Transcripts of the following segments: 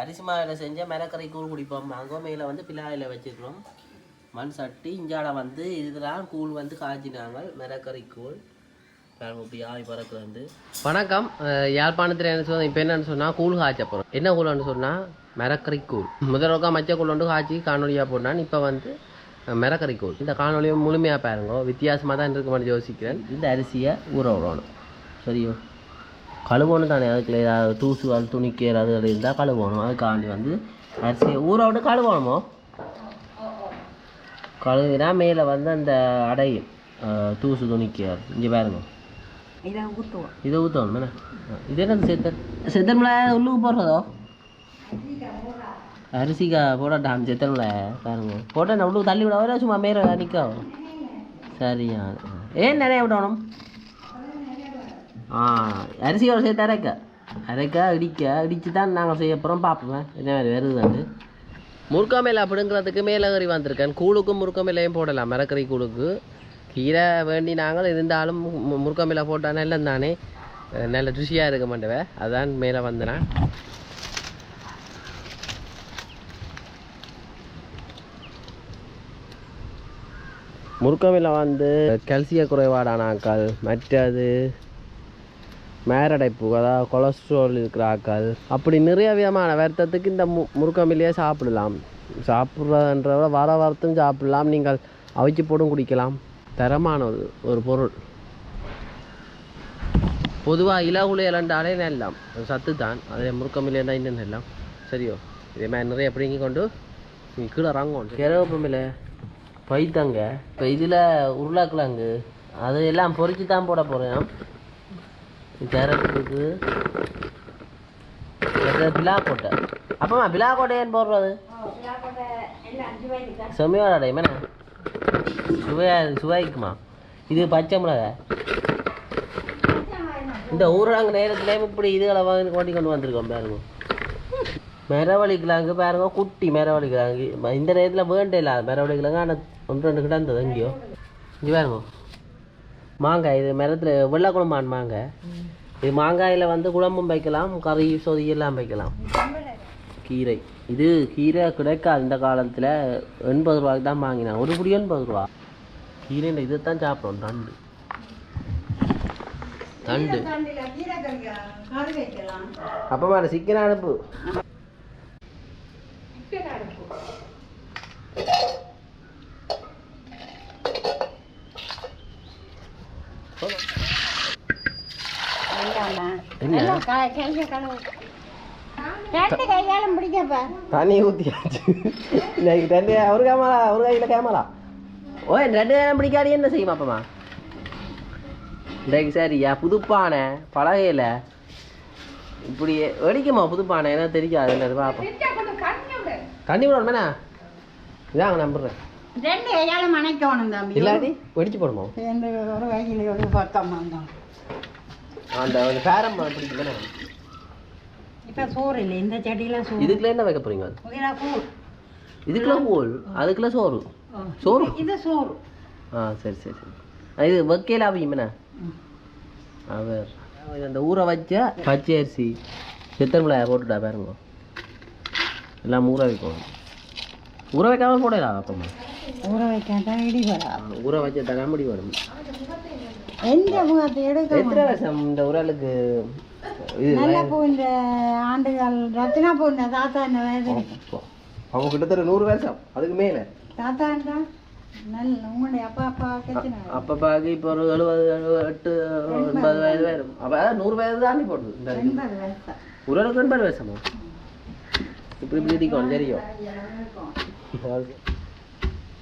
அரிசி மாவில் செஞ்ச மிளக்கரை கூழ் குடிப்போம். அங்கே மேலே வந்து பிள்ளாயில் வச்சுக்கிறோம் மண் சட்டி இஞ்சால வந்து இதெல்லாம் கூழ் வந்து காய்ச்சினாங்க. மிளக்கரை கூழ். வணக்கம். யாழ்ப்பாணத்தில் என்ன சொன்னால் இப்போ என்னன்னு சொன்னால் கூழ் காய்ச்ச போகிறோம் என்ன கூழ்னு சொன்னால் மிளக்கரை கூழ். முதல் ரொக்கா மச்ச கூழ் வந்து காய்ச்சி காணொலியாக போட்டான் இப்போ வந்து அஹ் மிளக்கரை கூழ். இந்த காணொலியை முழுமையாக பாருங்க. வித்தியாசமாக தான் இருக்குமான்னு யோசிக்கிறேன் இந்த அரிசியை ஊற விடணும். சரியோ? கழுவணும் தானே. அதுக்குள்ள ஏதாவது தூசு அது துணிக்கு ஏதாவது அது இருந்தால் கழுவணும். அதுக்காண்டி வந்து அரிசியை ஊற விட்டு கழுவணுமோ? கழுவினா மேலே வந்து அந்த அடையும். தூசு துணிக்கு இங்கே பாருங்க. இதை ஊற்றுவோம் இதை ஊற்றணும் இது என்ன செத்தல் செத்தல்ல உள்ளுக்கு போடுறதோ? அரிசிக்கா போடட்டாம் செத்தல்ல பாருங்க. போட்டேன் உள்ளுக்கு தள்ளி விட சும்மா மேலே நிற்க சரியா. ஏன் நிறைய விடணும்? அரிசியோட சேர்த்து அரைக்க. அரைக்க இடிக்க இடித்து தான் நாங்கள் செய்ய போகிறோம் பார்ப்போம். என்ன மாதிரி வருதுண்டு முருக்கா மேலே அப்படிங்கிறதுக்கு மேலகறி வந்திருக்கேன். கூழுக்கும் முருக்க மேலையும் போடலாம். மரக்கறி கூழுக்கு. கீரை வேண்டி நாங்கள் இருந்தாலும் மு- முருக்க மேலே போட்டால் நல்லது தானே? நல்ல ருசியாக இருக்க மாட்டேவ. அதான் மேலே வந்தேன். முருக்கமில் வந்து கல்சிய குறைபாடானாக்கள் மற்றது மேரடைப்பு கொலஸ்ட்ரால் இருக்கிற ஆக்கள். அப்படி நிறைய விதமான வருத்தத்துக்கு இந்த மு முருக்கமில்லையே சாப்பிடலாம். சாப்பிட்றதுன்ற வர வரத்தும் சாப்பிடலாம். நீங்கள் அவிச்சு போடும் குடிக்கலாம். தரமான ஒரு ஒரு பொருள். பொதுவாக இலகுலை இலண்டாலே நெல்லாம். சத்து தான் அதே முருக்கமில்லை தான் இன்னும் நெல்லாம். சரியோ? இதே மாதிரி நிறைய பிடிங்கி கொண்டு நீ கீழே இறங்கும் கிரகப்பமில்லை பைத்தங்க இப்போ இதில் உருளைக்கிழங்கு அது எல்லாம் தான் போட போகிறேன் ஜரத்துக்கு பிலா அப்பமா பிலா ஏன் போடுறது? செம்மையோட அடையும் என்ன? சுவையா சுவைக்குமா? இது பச்சை மிளகா. இந்த ஊரடங்கு நேரத்துலேயும் இப்படி இதுகளை வாங்கி கொண்டு கொண்டு வந்திருக்கோம் பாருங்க. மரவள்ளி கிழங்கு பாருங்க குட்டி மரவள்ளி கிழங்கு இந்த நேரத்தில் வேண்டே இல்லாத மரவள்ளி கிழங்கு ஆனால் ஒன்று ரெண்டு கிடந்தது எங்கேயோ. இங்கே பாருங்க. மாங்காய் இது மரத்தில் வெள்ளைக்குழம்பான் மாங்காய் இது மாங்காயில் வந்து குழம்பும் வைக்கலாம் கறி சொதி எல்லாம் வைக்கலாம். கீரை. இது கீரை கிடைக்காது இந்த காலத்தில். எண்பது ரூபாய்க்கு தான் வாங்கினேன் ஒரு புடி எண்பது ரூபா. கீரையில் இதை தான் சாப்பிடும் தண்டு. தண்டு. வைக்கலாம். அப்பமா சிக்கன் அனுப்பு தண்ணி ஊற்றியாச்சு இன்னைக்கு தண்ணி ஒரு கேமரா ஒரு கையில் கேமரா. ஓ ரெண்டு நேரம் பிடிக்காது என்ன செய்யும் அப்பமா இன்றைக்கு சரியா புதுப்பானை பலகையில் இப்படி வெடிக்குமா புதுப்பானை? என்ன தெரியாது பார்ப்போம் தண்ணி விடணுமேண்ணா இதாங்க நம்புறேன். ரெண்டு கையாலும் அணைக்கணும் தம்பி. இல்லாட்டி வெடிச்சு போடுமா? ரெண்டு ஒரு கையில் ஒரு பக்கம் வந்தோம். அந்த ஒரு ஃபேரம் பிடிக்குமேண்ணா இப்போ சோறு இல்லை. இந்த செடியில சோறு. இதுக்குள்ள என்ன வைக்க போறீங்க? இதுல கூழ். இதுக்குள்ள கோல் அதுக்குள்ள சோறு. சோறு? இது சோறு. ஆ சரி சரி சரி. இது வைக்கல அவியுமேண்ணா அவர். அந்த ஊற வச்ச பச்சை அரிசி சித்தன் மிளகாய் போட்டுட்டா பாருங்க. எல்லாம் ஊற வைக்கணும். ஊற வைக்காம போடலாம் அப்பமா ஊற வைக்காட்டா இடி வரா ஊற வச்ச தகாமடி வரும். எந்த முகத்தை எடுக்க எத்தனை வருஷம் இந்த உரலுக்கு நல்ல பூ இந்த ஆண்டுகள் ரத்தினா பூ இந்த தாத்தா இந்த வயது அவங்க கிட்டத்தட்ட நூறு வருஷம். அதுக்கு மேலே. தாத்தாண்டா நல்ல உங்களுடைய அப்பா அப்பா கெத்தினா அப்பப்பாக்கு இப்போ ஒரு எழுபது எட்டு எண்பது வயது வரும். அப்போ நூறு வயது தாண்டி போடுது. இந்த உரலுக்கு எண்பது வருஷமா? இப்படி இப்படி தெரியும்.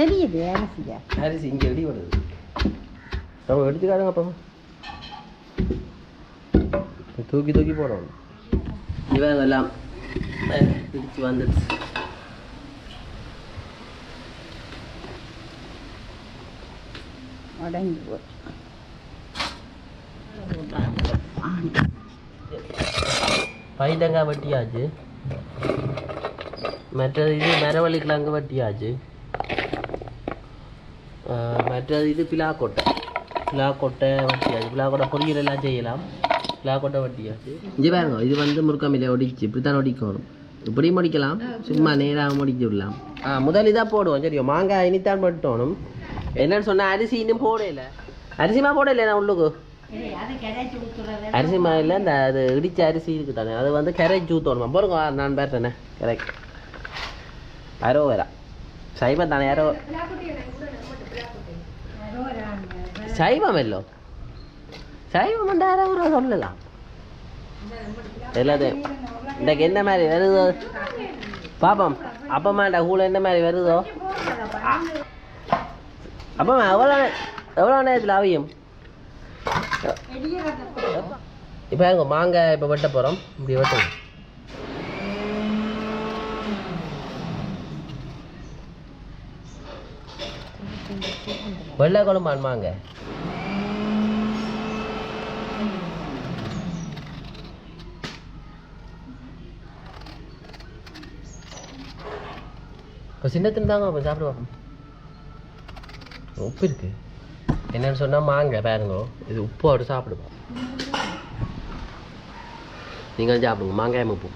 தெரியுது அரிசியா அரிசி இங்கே இடி வருது நம்ம எடுத்துக்காடுங்க அப்போ தூக்கி தூக்கி போடணும் இவங்க எல்லாம் பிடிச்சி வந்துடுச்சு உடஞ்சி போச்சு பைத்தங்காய் வெட்டியாச்சு மற்றது இது மரவள்ளி கிழங்கு வெட்டியாச்சு ஆஹ் மற்றது இது பிலாக்கொட்டை பிலாக்கொட்டை வெட்டியாச்சு பிலாக்கொட்டை பொரியல் எல்லாம் செய்யலாம் பிலாக்கொட்டை வெட்டியாச்சு இங்கே பாருங்க இது வந்து முருக்கமில்லை ஒடிச்சு இப்படி தான் ஒடிக்கணும் இப்படி முடிக்கலாம் சும்மா நேராக முடிச்சு விடலாம் ஆ முதல் இதாக போடுவோம் சரியோ மாங்காய் இனித்தான் பட்டணும் என்னன்னு சொன்னால் அரிசி இன்னும் போடல அரிசிமா போடல நான் உள்ளுக்கு அரிசி மாவில் இந்த அது இடிச்ச அரிசி இருக்கு தானே அது வந்து கரைச்சி ஊற்றணுமா பாருங்க நான் பேசுறேனே கரெக்ட் அரோ சைவம் தானே யாரோ சைவம் எல்லோ சைவம் யாரோ ஒரு சொல்லலாம். எல்லாத்தையும் இன்றைக்கு என்ன மாதிரி வருதோ? பாப்போம். அப்பம்மாண்ட கூட என்ன மாதிரி வருதோ? ஆ. அப்பம்மா எவ்வளோ எவ்வளோ நேரத்தில் அவையும்? இப்போ எங்க மாங்காய் இப்போ வெட்ட போகிறோம் இப்படி வெட்டணும் வெள்ளை குழம்பு அனுமாங்க இப்போ சின்னத்துன்னு தாங்க அப்போ சாப்பிடுவோம். உப்பு இருக்கு. என்னன்னு சொன்னால் மாங்க பாருங்க. இது உப்போடு சாப்பிடுவோம். நீங்களும் சாப்பிடுங்க. மாங்காய் உப்பு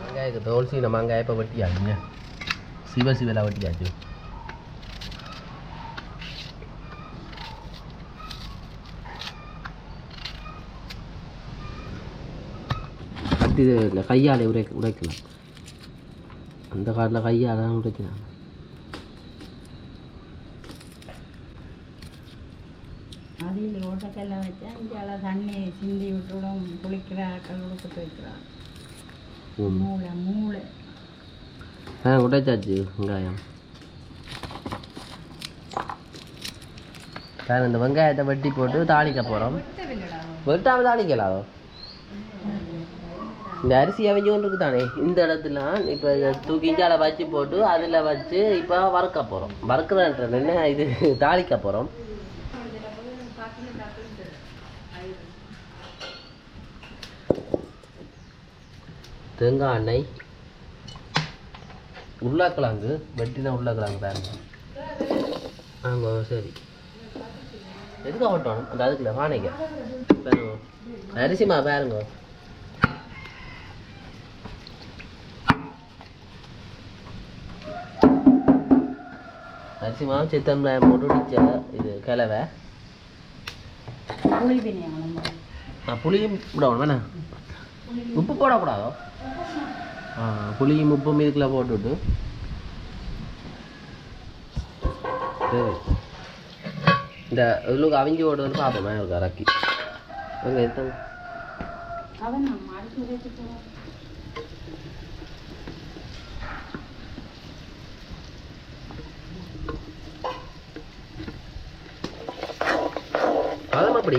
மாங்காய்க்கு தோல் சீன மாங்காய் இப்போ வெட்டியாச்சுங்க. சிவ சிவலாக வெட்டியாச்சு கட்டி இல்லை கையால் உடை உடைக்கலாம் அந்த காலத்தில் கையால் தான் உடைக்கிறாங்க அதில் ஓட்டக்கெல்லாம் வச்சா இங்கே தண்ணி சிந்தி விட்டுடும் குளிக்கிற ஆட்கள் கொடுத்து வைக்கிறான். மூளை மூளை ஆ உடைச்சாச்சு வெங்காயம் சார் இந்த வெங்காயத்தை வெட்டி போட்டு தாளிக்க போகிறோம் வெட்டாமல் தாளிக்கலாதோ இந்த அரிசி அவிஞ்சு கொண்டு இருக்கு தானே இந்த இடத்துல இப்போ தூக்கிஞ்சால வச்சு போட்டு அதில் வச்சு இப்போ வறுக்க போகிறோம் வறுக்கிறன்றது என்ன இது தாளிக்க போகிறோம் தேங்காய் எண்ணெய் உருளைக்கிழங்கு வெட்டின உருளைக்கிழங்கு பாருங்க. ஆங்க சரி. எதுக்கு ஓட்டணும் அந்த அதுக்குள்ள வானைங்க. பாருங்க. அரிசிமா பாருங்க. அரிசிமா சித்தம்ல போட்டு இடிச்ச இது கிளவை புளி புளியும் விடணும் வேணா. உப்பு போடக்கூடாதோ? உப்பும் இதுக்குள்ள போட்டுவிட்டு சரி. இந்த இவ்வளோ அவிஞ்சி ஓடுவது பார்ப்போமே இருக்கு அரக்கி அங்கே எடுத்தாங்க. பதம் அப்படி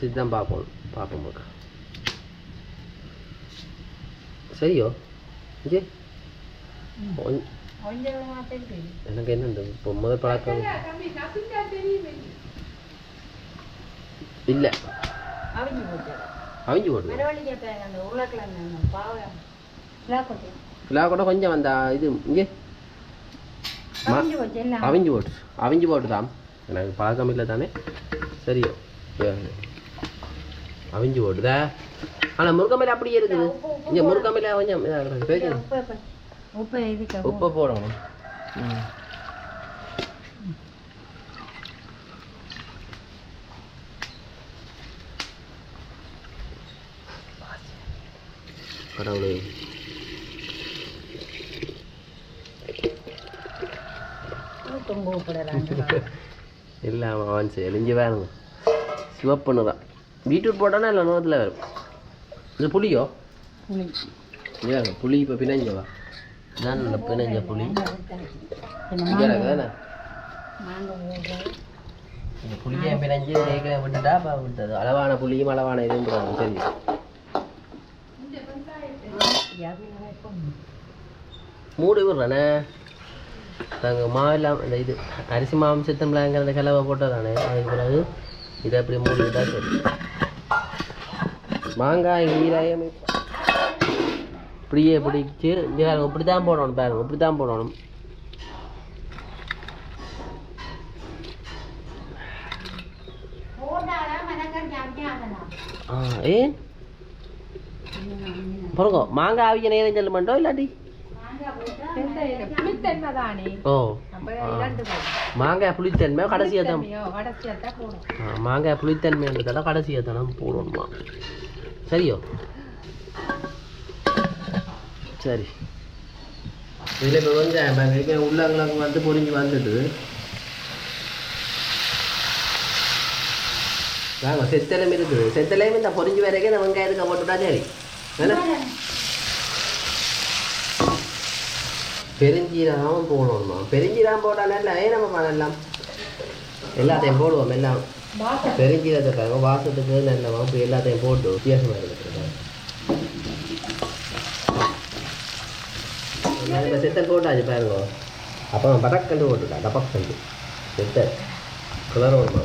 சித்தான் பார்ப்போம் பார்ப்போம் மக்கா சரியோ மாத்திருக்கு எனக்கு என்ன இந்த முதல் பழக்கம் இல்லை அவிஞ்சு போட்டு இல்லை கூட கொஞ்சம் அந்த இது இங்கே அவிஞ்சு போட்டு அவிஞ்சு போட்டுதான் எனக்கு பழக்கம் இல்லை தானே சரியோ சரி. அவிஞ்சு போட்டுதா ஆனால் முருங்கமையில் அப்படியே இருக்குது இங்கே முருங்கமையில் கொஞ்சம் இதா கிடக்கு. பேசுங்க. உப்பு உப்பு. உப்பு இதுக்கு உப்பு போடணும் ம். கடவுளே தொங்க உப்பிடலாம் இல்லை அவன் அவன் சரி இங்கே வேணுங்க சிவப்பு நிறம் பீட்ரூட் போட்டானா இல்லை நோத்தில் வரும் இது புளியோ? புளி. இங்கே வாங்க, புளி இப்போ பிணைஞ்சவா இதான் நல்ல பிணைஞ்ச புளி. இந்த புளியை பிணைஞ்சு ரேக்கில் விட்டுட்டா விட்டது. அளவான புளியும் அளவான இதுவும் போடணும் சரி. மூடி விடுறானே. நாங்கள் மாவெல்லாம் இந்த இது அரிசி மாவும் சித்தம்லாங்கிற கிளவை போட்டதானே அதுக்கு பிறகு இதை அப்படி மூடி விட்டா சரி. மாங்காய் ஈராயம் இப்படியே பிடிச்சி பாருங்க இப்படி தான் போடணும் பாருங்க இப்படி தான் போடணும் ஏன்? பாருங்க மாங்காய் அவிக்க நேரம் செல்ல மாட்டோம் இல்லாட்டி? ஓ மாங்காய் புளித்தன்மை கடைசியாக தான். மாங்காய் புளித்தன்மைன்றதால கடைசியாக தானே போடணுமா? சரியோ? சரி. இதில் இப்போ வந்து உள்ளங்களுக்கு வந்து பொறிஞ்சு வந்துட்டு. வாங்க செத்தலையும் இருக்குது. செத்தலையும் இந்த பொறிஞ்சு வரைக்கும் இந்த வெங்காயம் இருக்க போட்டுட்டா சரி. பெருஞ்சீரகம் போடணுமா? பெருஞ்சீரகம் போட்டால் நல்லா ஏன் நம்ம பண்ணலாம். எல்லாத்தையும் போடுவோம் எல்லாம். பெருஞ்சீரகத்தை பாருங்க வாசத்துக்கு நல்ல வாப்பு எல்லாத்தையும் போட்டு வித்தியாசமாக இருக்குது இப்போ செத்தல் போட்டாச்சு பாருங்க. அப்போ படக்கண்டு போட்டுட்டா டபக்கண்டு செத்தல் கலர் வருமா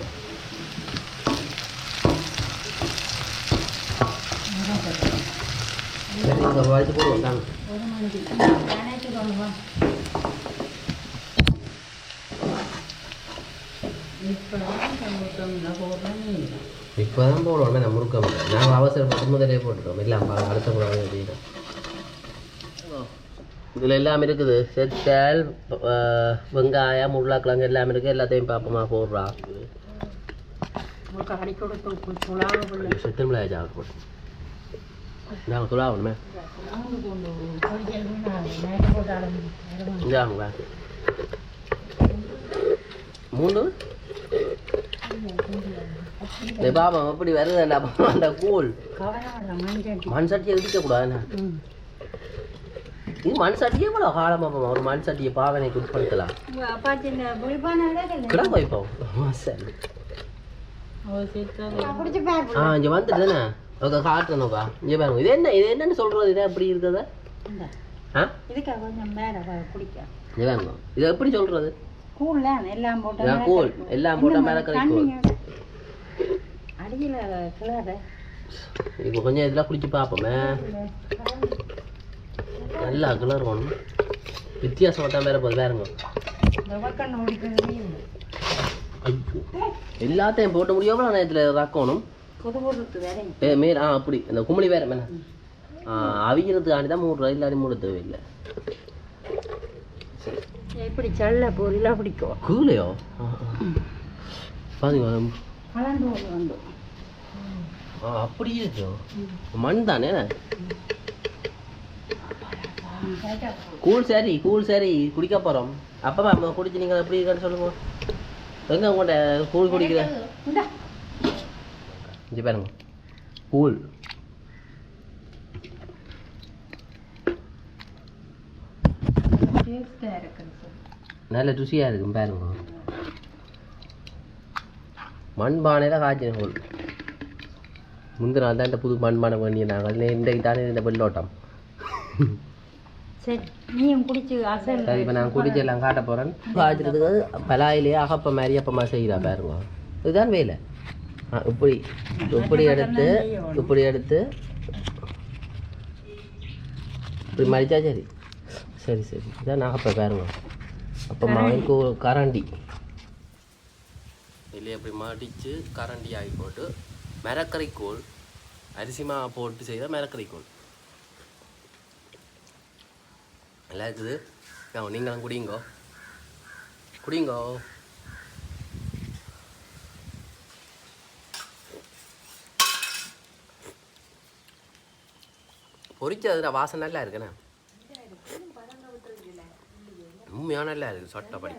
சரி இந்த வயசு போடுவோம் தாங்க ஒரு மணிக்கு அனைத்து கொண்டு இப்போ தான் போடுவோம் நான் முறுக்க முடியாது நாங்கள் அவசரப்பட்டு முதலே போட்டுட்டோம். எல்லாம் பா- அடுத்த கூட எழுதிட்டோம் இதில் எல்லாம் இருக்குது. செத்தல் வெங்காயம் உருளைக்கிழங்கு எல்லாம் இருக்குது. எல்லாத்தையும் பாப்பமா போடுறா. மிளகாய் ஜாக போட்டு நாங்கள் துளாவணுமே இந்தாங்க மூணு? இந்த பாப்பா எப்படி வருது அந்த மஞ்சள் மண் சட்டியை ம். இது மண் சட்டியே இவ்வளோ காலமாக ஒரு மண் சட்டியை பாவனைக்கு உட்படுத்தலாம்? கிடா வைப்போம் சரி. ஆ இங்கே வந்துட்டுதானே ஓகே காட்டுறேனுக்கா இங்கே பாருங்க. இது என்ன இது என்னன்னு சொல்கிறது இது எப்படி இருக்குதா ஆ? இதுக்கு கொஞ்சம் மேலே பாருங்க. இது எப்படி சொல்கிறது கூழ்ல எல்லாம் போட்டு கூழ். எல்லாம் போட்டால் மிளக்கரை கூழ். அடியில் கிளாத இப்போ கொஞ்சம் இதெல்லாம் குடிச்சு பார்ப்போமே நல்லா கலர் வேணும். வித்தியாசமாக தான் வேற போகுது வேறுங்க எல்லாத்தையும் போட்டு முடியாமல் நான் இதில் ரக்கணும் புது பொருத்து வேற ஏ மேல் ஆ அப்படி. இந்த குமிழி வேற மேலே. ஆ அவிக்கிறதுக்காண்டி தான் மூடுறோம் இல்லாட்டி மூட தேவையில்லை. எப்படி சல்ல பொரியலாக பிடிக்கும்? கூலையோ? பாருங்க ஒன்று வந்து அப்படி இருக்கோ. மண் தானே? கூழ் சரி கூழ் சரி குடிக்க போகிறோம் அப்போ நம்ம குடிச்சு நீங்கள் எப்படி இருக்கன்னு சொல்லுங்க. எங்க உங்கள்கிட்ட கூழ் குடிக்கிற? இங்கே பாருங்க. கூழ். டேஸ்ட்டாக இருக்குது நல்ல ருசியாக இருக்கும் பாருங்க மண்பானையில் காய்ச்சின கூழ் முந்தின நாள் தான் இந்த புது மண்பானை பண்ணி நாங்கள் இன்றைக்கு தானே இந்த வெள்ளோட்டம். சரி இப்போ நான் குடிச்சு எல்லாம் காட்ட போகிறேன் காய்ச்சறதுக்கு பலாயிலேயே அகப்ப மாதிரி அப்பமா செய்கிறா பாருங்க. இதுதான் வேலை. இப்படி இப்படி எடுத்து இப்படி எடுத்து. இப்படி மடிச்சா சரி. சரி சரி. இதான் அகப்ப பாருங்க. அப்போ மாவுக்கு கரண்டி. இல்லை இப்படி மடித்து கரண்டி ஆகி போட்டு மிரக்கரை கோல் அரிசி மாவு போட்டு செய்த மிரக்கரை கோல். நல்லா இருக்குது. நீங்களும் குடிங்கோ. குடிங்கோ. பொரிச்சதுல வாசனை நல்லா இருக்குண்ணே. உண்மையாக நல்லா இருக்குது சொட்டப்படி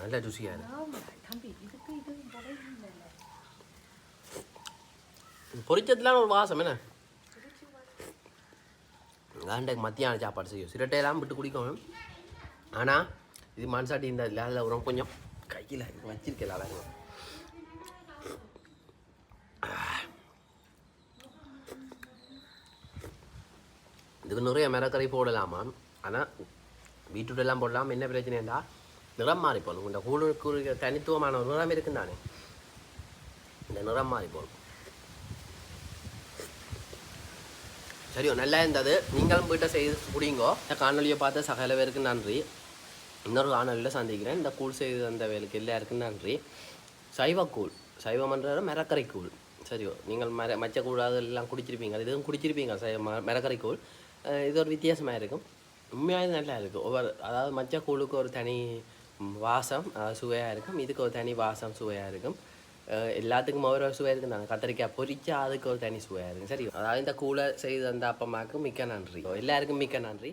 நல்ல ருசியாக இருக்கு. பொரிச்சதுலாம் ஒரு வாசம் என்ன? காண்டைக்கு மத்தியான சாப்பாடு செய்யும். சிரட்டையெல்லாம் விட்டு குடிக்கும். ஆனால் இது மண்சாட்டி இந்த இல்லை அதில் ஒரு கொஞ்சம். கையில் வச்சிருக்கல அழகு இதுக்கு நிறைய மிரக்கரை போடலாமா? ஆனால் பீட்ரூட்டெல்லாம் போடலாம் என்ன பிரச்சனைண்டா? நிறம் மாறி போகணும் இந்த கூழுக்கு தனித்துவமான ஒரு நிறம் இருக்குன்னு தானே இந்த நிறம் மாறி போகணும் சரியோ நல்லா இருந்தது. நீங்களும் போயிட்ட செய்து குடிங்கோ இந்த காணொலியை பார்த்த சகல பேருக்கு நன்றி. இன்னொரு காணொலியில் சந்திக்கிறேன். இந்த கூழ் செய்து அந்த வேலுக்கு எல்லாருக்கும் நன்றி. சைவ கூழ் சைவம்ன்றது மிரக்கரை கூழ் சரியோ நீங்கள் மர மச்ச கூடாது எல்லாம் குடிச்சிருப்பீங்க. இதுவும் குடிச்சிருப்பீங்க ச- மரக்கரை கூழ் இது ஒரு வித்தியாசமாக இருக்கும் உண்மையாக நல்லா இருக்கும் ஒவ்வொரு அதாவது மச்ச கூழுக்கு ஒரு தனி வாசம் சுவையாக இருக்கும். இதுக்கு ஒரு தனி வாசம் சுவையாக இருக்கும். எல்லாத்துக்கும் ஒரு சுவையாக சுவை இருக்கும் நாங்கள் கத்திரிக்காய் பொறிச்சா அதுக்கு ஒரு தனி சுவையாக இருக்கும். சரி. அதாவது இந்த கூழை செய்து அந்த அப்பமாக்கும் மிக்க நன்றி. எல்லாருக்கும் மிக்க நன்றி.